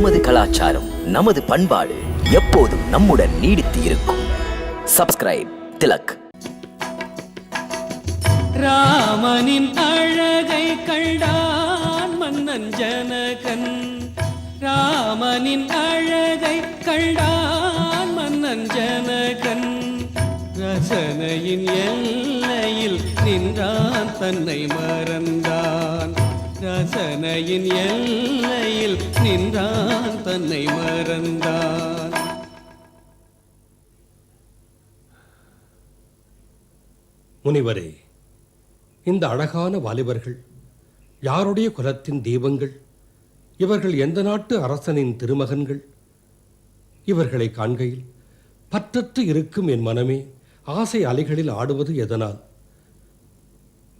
நமது கலாச்சாரம் நமது பண்பாடு எப்போதும் நம்முடன் நீடித்து இருக்கும் சப்ஸ்கிரைப் திலக். ராமனின் அழகை கண்டான் மன்னன் ஜனகன். ராமனின் அழகை கண்டான் மன்னன் ஜனகன். ரசனையின் எல்லையில் நின்றான் தன்னை மறந்தான். ரசனையின் எல்லையில் நின்றான் தன்னை மறந்தான். முனிவரே இந்த அழகான வாலிபர்கள் யாருடைய குலத்தின் தீபங்கள் இவர்கள் எந்த நாட்டு அரசனின் திருமகன்கள்? இவர்களை காண்கையில் பற்றற்று இருக்கும் என் மனமே ஆசை அலைகளில் ஆடுவது எதனால்?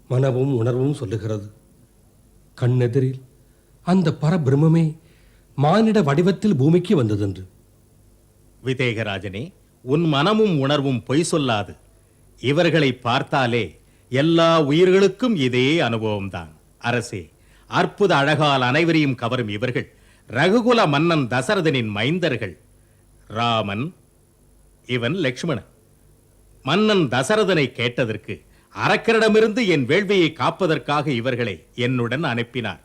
மனமும் உணர்வும் சொல்லுகிறது. கண்ணெதிரில். அந்த பரபிரமே மானிட வடிவத்தில் பூமிக்கு வந்ததென்று. விதேகராஜனே உன் மனமும் உணர்வும் பொய் சொல்லாது. இவர்களை பார்த்தாலே எல்லா உயிர்களுக்கும் இதே அனுபவம்தான். அரசே அற்புத அழகால் அனைவரையும் கவரும் இவர்கள் ரகுகுல மன்னன் தசரதனின் மைந்தர்கள். ராமன் இவன் லக்ஷ்மணன். மன்னன் தசரதனை கேட்டதற்கு அரக்கரிடமிருந்து என் வேள்வியை காப்பதற்காக இவர்களை என்னுடன் அனுப்பினார்.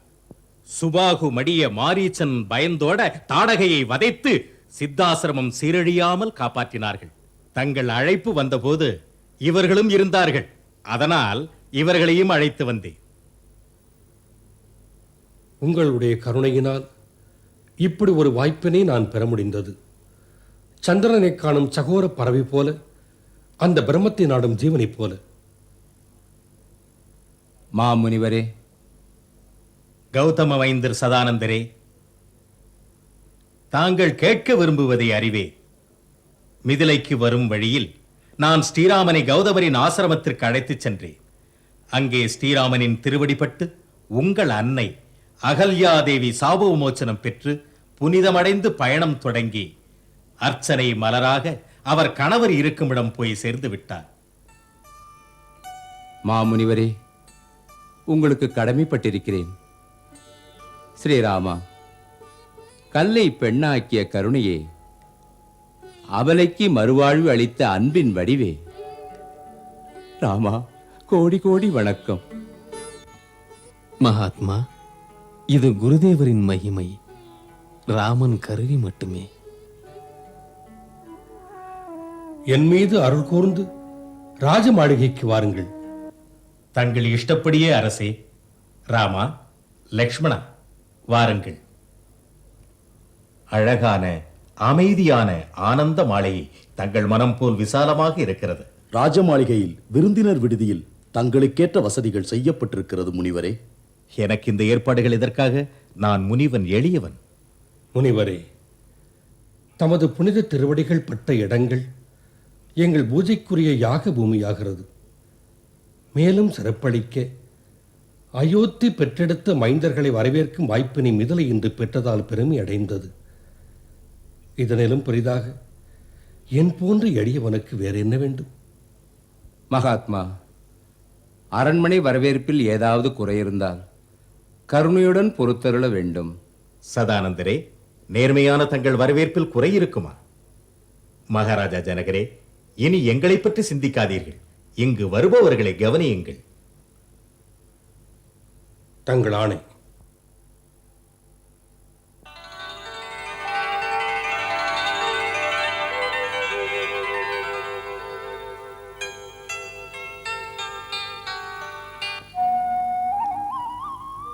சுபாகு மடிய மாரீச்சன் பயந்தோட தாடகையை வதைத்து சித்தாசிரமம் சீரழியாமல் காப்பாற்றினார்கள். தங்கள் அழைப்பு வந்தபோது இவர்களும் இருந்தார்கள். அதனால் இவர்களையும் அழைத்து வந்தேன். உங்களுடைய கருணையினால் இப்படி ஒரு வாய்ப்பினை நான் பெற முடிந்தது. சந்திரனை காணும் சகோர பறவை போல அந்த பிரம்மத்தை நாடும் ஜீவனைப் போல. மாமுனிவரே. கௌதம வைந்தர் சதானந்தரே தாங்கள் கேட்க விரும்புவதை அறிவே. மிதிலைக்கு வரும் வழியில் நான் ஸ்ரீராமனை கௌதமரின் ஆசிரமத்திற்கு அழைத்துச் சென்றேன். அங்கே ஸ்ரீராமனின் திருவடிப்பட்டு உங்கள் அன்னை அகல்யாதேவி சாப விமோச்சனம் பெற்று புனிதமடைந்து பயணம் தொடங்கி அர்ச்சனை மலராக அவர் கணவர் இருக்குமிடம் போய் சேர்ந்து விட்டார். மாமுனிவரே உங்களுக்கு கடமைப்பட்டிருக்கிறேன். ஸ்ரீராமா கல்லை பெண்ணாக்கிய கருணையே அவலைக்கு மறுவாழ்வு அளித்த அன்பின் வடிவே. ராமா கோடி கோடி வணக்கம். மகாத்மா இது குருதேவரின் மகிமை ராமன் கருவி மட்டுமே. என் மீது அருள் கூர்ந்து ராஜ மாளிகைக்கு வாருங்கள். தங்கள் இஷ்டப்படியே அரசே. ராமா லக்ஷ்மணா வாருங்கள். அழகான அமைதியான ஆனந்த மாளிகை தங்கள் மனம் போல் விசாலமாக இருக்கிறது. ராஜமாளிகையில் விருந்தினர் விடுதியில் தங்களுக்கேற்ற வசதிகள் செய்யப்பட்டிருக்கிறது முனிவரே. எனக்கு இந்த ஏற்பாடுகள் எதற்காக? நான் முனிவன் எளியவன். முனிவரே தமது புனித திருவடிகள் பட்ட இடங்கள் எங்கள் பூஜைக்குரிய யாக பூமியாகிறது. மேலும் சிறப்பளிக்க. அயோத்தி பெற்றெடுத்த மைந்தர்களை வரவேற்கும் வாய்ப்பினை மிதலை இன்று பெற்றதால் பெருமை அடைந்தது. இதனிலும் பெரிதாக என் போன்ற எளியவனுக்கு வேற என்ன வேண்டும்? மகாத்மா அரண்மனை வரவேற்பில் ஏதாவது குறை இருந்தால் கருணையுடன் பொறுத்தருள வேண்டும். சதானந்தரே நேர்மையான தங்கள் வரவேற்பில் குறை இருக்குமா? மகாராஜா ஜனகரே இனி எங்களை பற்றி சிந்திக்காதீர்கள். இங்கு வருபவர்களை கவனியுங்கள். தங்கள் ஆணை.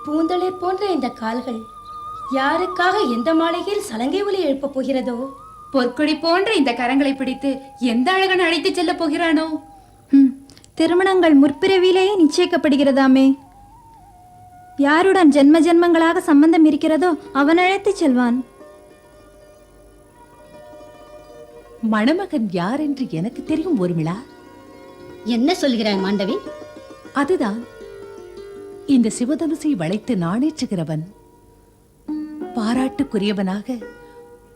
பூந்தளிர் போன்ற இந்த கால்கள் யாருக்காக எந்த மாளிகையில் சலங்கை ஒலி எழுப்பப் போகிறதோ? பொற்கொடி போன்ற இந்த கரங்களை பிடித்து எந்த அழகன் அழைத்துச் செல்ல போகிறானோ? திருமணங்கள் முற்பிறவிலேயே நிச்சயிக்கப்படுகிறதாமே. யாருடன் ஜென்ம ஜென்மங்களாக சம்பந்தம் இருக்கிறதோ அவன் அழைத்துச் செல்வான். மணமகன் யார் என்று எனக்கு தெரியும் ஊர்மிளா. என்ன சொல்கிறாய் மாண்டவி? அதுதான். இந்த சிவதனுசை வளைத்து நாணேற்றுகிறவன். பாராட்டுக்குரியவனாக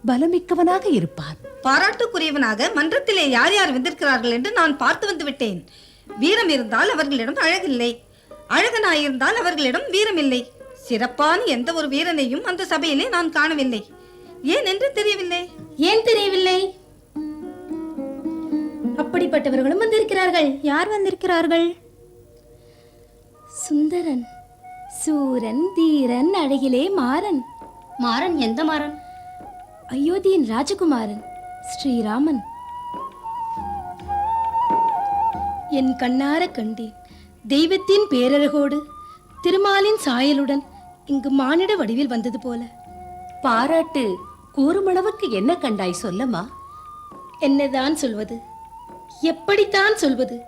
பலமிக்கவனாக இருப்பான். பாராட்டுக்குரியவனாக மன்றத்திலே யார் யார் வந்திருக்கிறார்கள் என்று நான் பார்த்து வந்து விட்டேன். வீரம் இருந்தால் அவர்களிடம் அழகில்லை. அழகனாயிருந்தால் அவர்களிடம் வீரம் இல்லை சிறப்பான எந்த ஒரு வீரனையும் அந்த சபையிலே நான் காணவில்லை. ஏன் என்று தெரியவில்லை. ஏன் தெரியவில்லை? அப்படிப்பட்டவர்களும் வந்திருக்கிறார்கள். யார் வந்திருக்கிறார்கள்? சுந்தரன் சூரன் தீரன் அழகிலே மாறன். மாறன்? எந்த மாறன்? அயோத்தியின் ராஜகுமாரன் ஸ்ரீராமன். என் கண்ணார கண்டேன். தெய்வத்தின் பேரழகோடு திருமாலின் சாயலுடன் இங்கு மானிட வடிவில் வந்தது போல. பாராட்டு கூறுமளவுக்கு என்ன கண்டாய் சொல்லமா என்னதான் சொல்வது? எப்படித்தான் சொல்வது?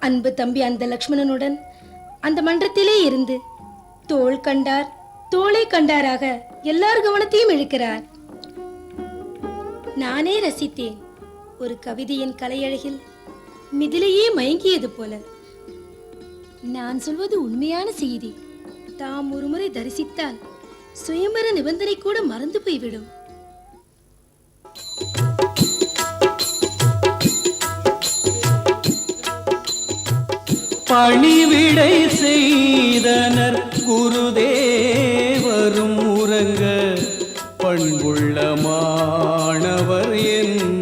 அன்பு தம்பி அந்த லக்ஷ்மணனுடன் அந்த மன்றத்திலே இருந்து தோள் கண்டார் தோளை கண்டாராக எல்லார் கவனத்தையும் இழுக்கிறார். நானே ரசித்தேன். ஒரு கவிதையின் கலையழகில் மிதிலையே மயங்கியது போல. நான் சொல்வது உண்மையான செய்தி. தாம் ஒருமுறை தரிசித்தால் சுயம்பர நிபந்தனை கூட மறந்து போய்விடும். பணிவிடை செய்தனர் குருதேவரும் உறங்க பண்புள்ள மாணவர் என்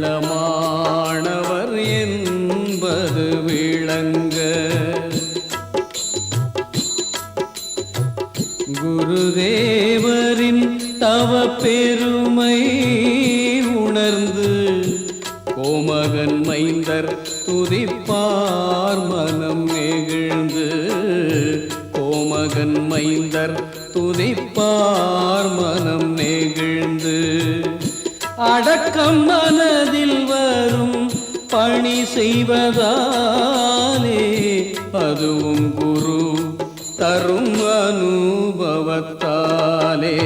உள்ளமானவர் என்பது விளங்க குருதேவரின் தவ பெருமை உணர்ந்து கோமகன் மைந்தர் துதிப்பார் மனம் நெகிழ்ந்து. கோமகன் மைந்தர் துதிப்பார் மனம் நெகிழ்ந்து. அடக்கம் மனதில் வரும் பணி செய்வதாலே அதுவும் குரு தரும் அனுபவத்தாலே.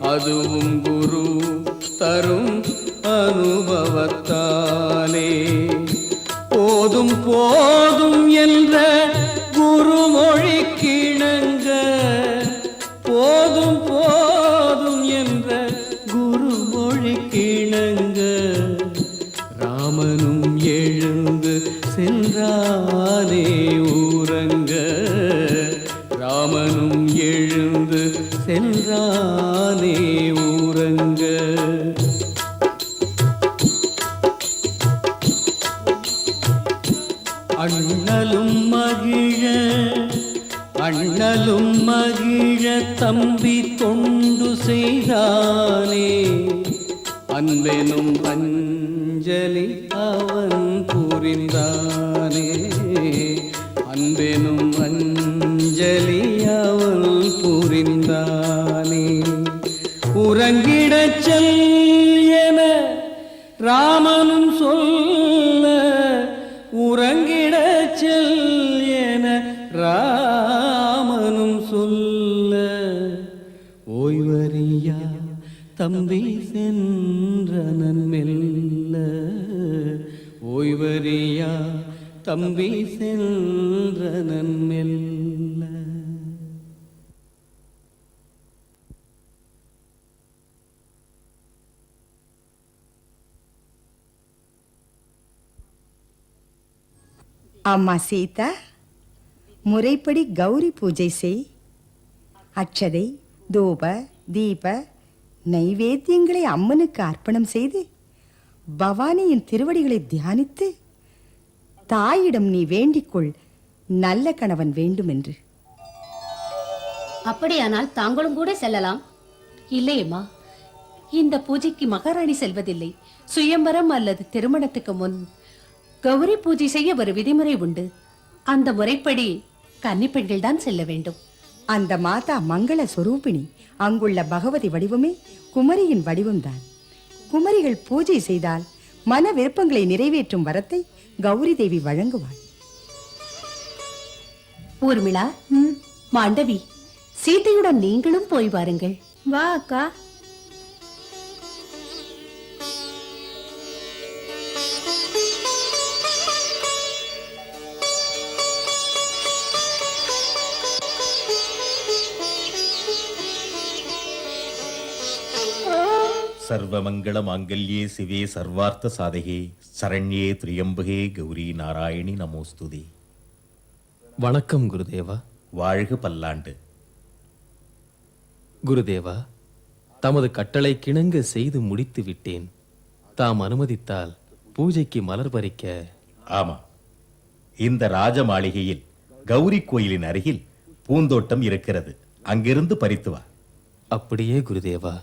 அதுவும் குரு தரும் அனுபவத்தாலே. போதும் போதும் என்ற கொண்டு செய்தானே அன்பெனும் அஞ்சலி அம்மா சீதா. முறைப்படி கௌரி பூஜை செய். அட்சதை தூப தீப நைவேத்தியங்களை அம்மனுக்கு அர்ப்பணம் செய்து பவானியின் திருவடிகளை தியானித்து தாயிடம் நீ வேண்டிக்கொள் நல்ல கணவன் வேண்டுமென்று. அப்படியானால் தாங்களும் கூட செல்லலாம். இல்லையம்மா இந்த பூஜைக்கு மகாராணி செல்வதில்லை. சுயம்பரம் அல்லது திருமணத்துக்கு முன் கௌரி பூஜை செய்ய ஒரு விதிமுறை உண்டு. அந்த முறைப்படி கன்னிப்பெண்கள் தான் செல்ல வேண்டும். அந்த மாதா மங்கள சொரூபிணி அங்குள்ள பகவதி வடிவமே குமரியின் வடிவம்தான். குமரிகள் பூஜை செய்தால் மன விருப்பங்களை நிறைவேற்றும் வரத்தை கௌரி தேவி வழங்குவாள். ஊர்மிளா மாண்டவி சீதையுடன் நீங்களும் போய் வாருங்கள். வா அக்கா. சர்வமங்கள மாங்கல்யே சிவே சர்வார்த்த சாதகே சரண்யே திரியம்பகே கௌரி நாராயணி நமோஸ்துதே. வணக்கம் குருதேவா. வாழ்க பல்லாண்டு. குருதேவா தமது கட்டளை கிணங்க செய்து முடித்து விட்டேன். தாம் அனுமதித்தால் பூஜைக்கு மலர் பறிக்க. ஆமா. இந்த ராஜ மாளிகையில் கௌரி கோயிலின் அருகில் பூந்தோட்டம் இருக்கிறது. அங்கிருந்து பறித்து வா. அப்படியே குருதேவா.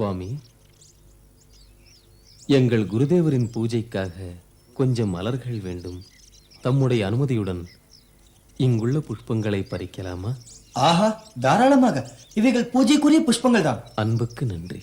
சுவாமி எங்கள் குருதேவரின் பூஜைக்காக கொஞ்சம் மலர்கள் வேண்டும். தம்முடைய அனுமதியுடன் இங்குள்ள புஷ்பங்களை பறிக்கலாமா? ஆஹா தாராளமாக. இவைகள் பூஜைக்குரிய புஷ்பங்கள் தான் அன்புக்கு நன்றி.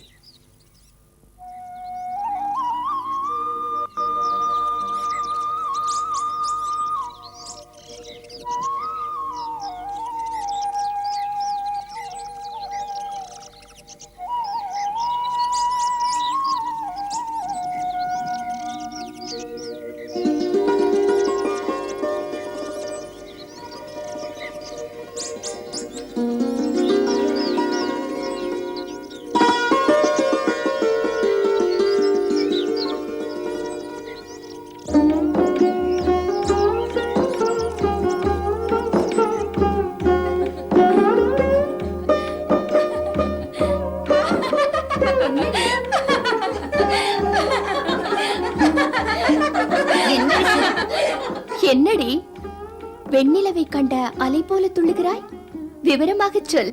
ചൊൽ.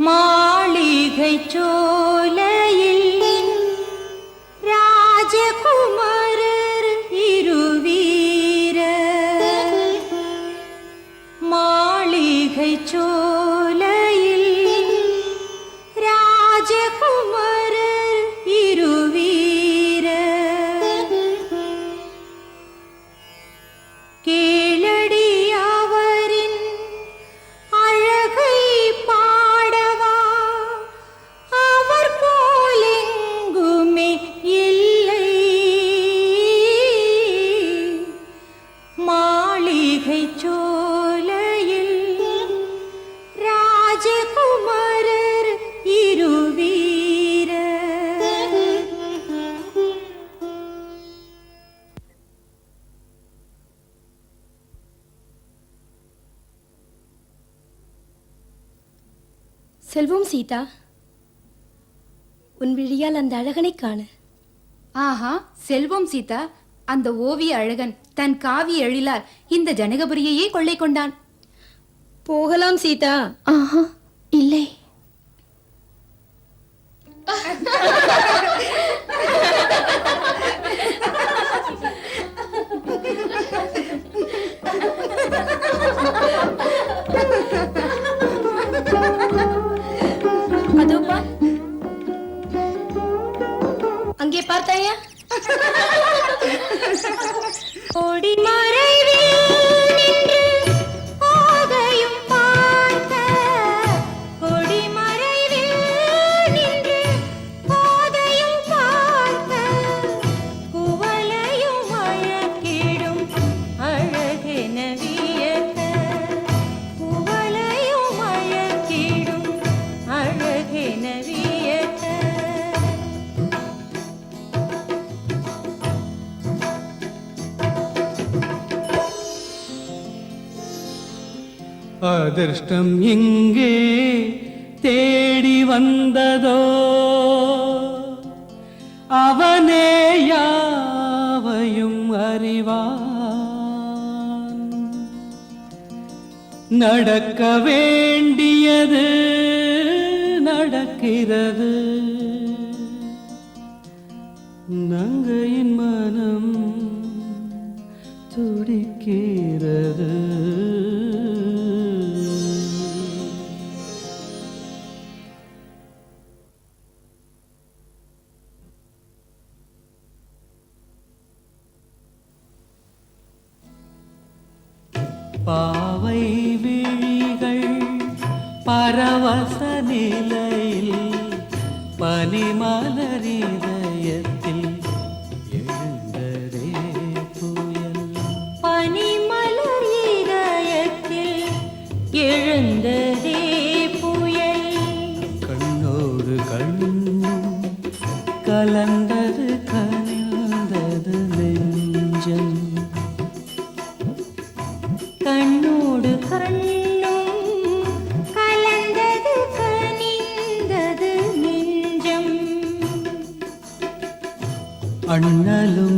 മാളികൈ ചോലയിൽ செல்வம் சீதா. உன் விழியால் அந்த அழகனை காண. ஆஹா செல்வம் சீதா. அந்த ஓவிய அழகன் தன் காவிய எழிலால் இந்த ஜனகபுரியையே கொள்ளை கொண்டான். போகலாம் சீதா. ஆஹா இல்லை. அதிர்ஷ்டம் எங்கே தேடி வந்ததோ? அவனே யாவையும் அறிவான். நடக்க வேண்டியது நடக்கிறது. கண்ணோடு கண்ணும் கலந்தது கனிந்தது நெஞ்சம். அண்ணலும்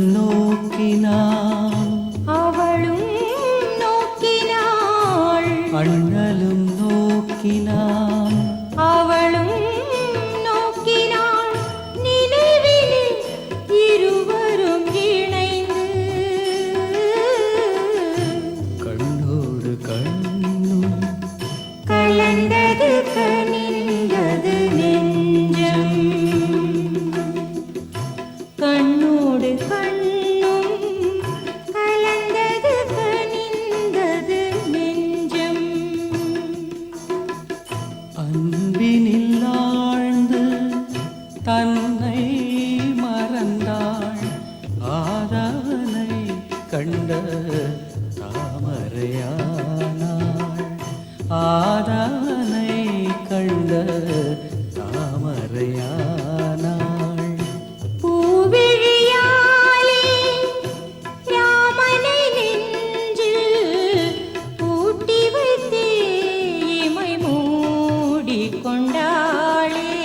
കണ്ണോട് കണ്ണു Bye.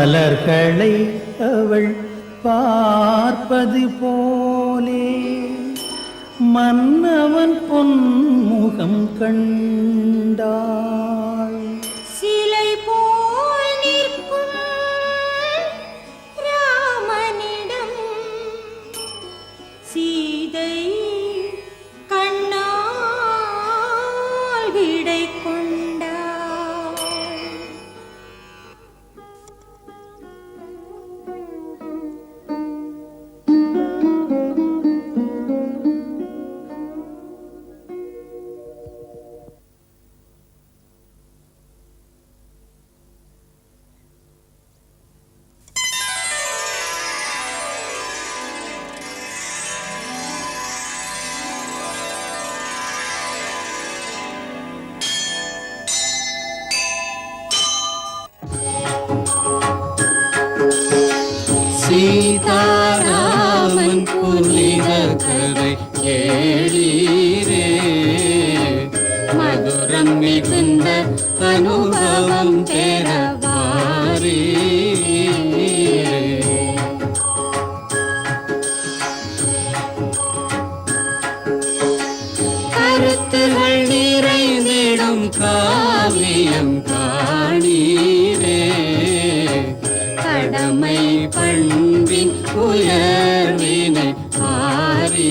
மலர்களை அவள் பார்ப்பது போலே. மன்னவன் பொன்முகம் கண் கடமை பண்பின் உயர்வினை ஆரீ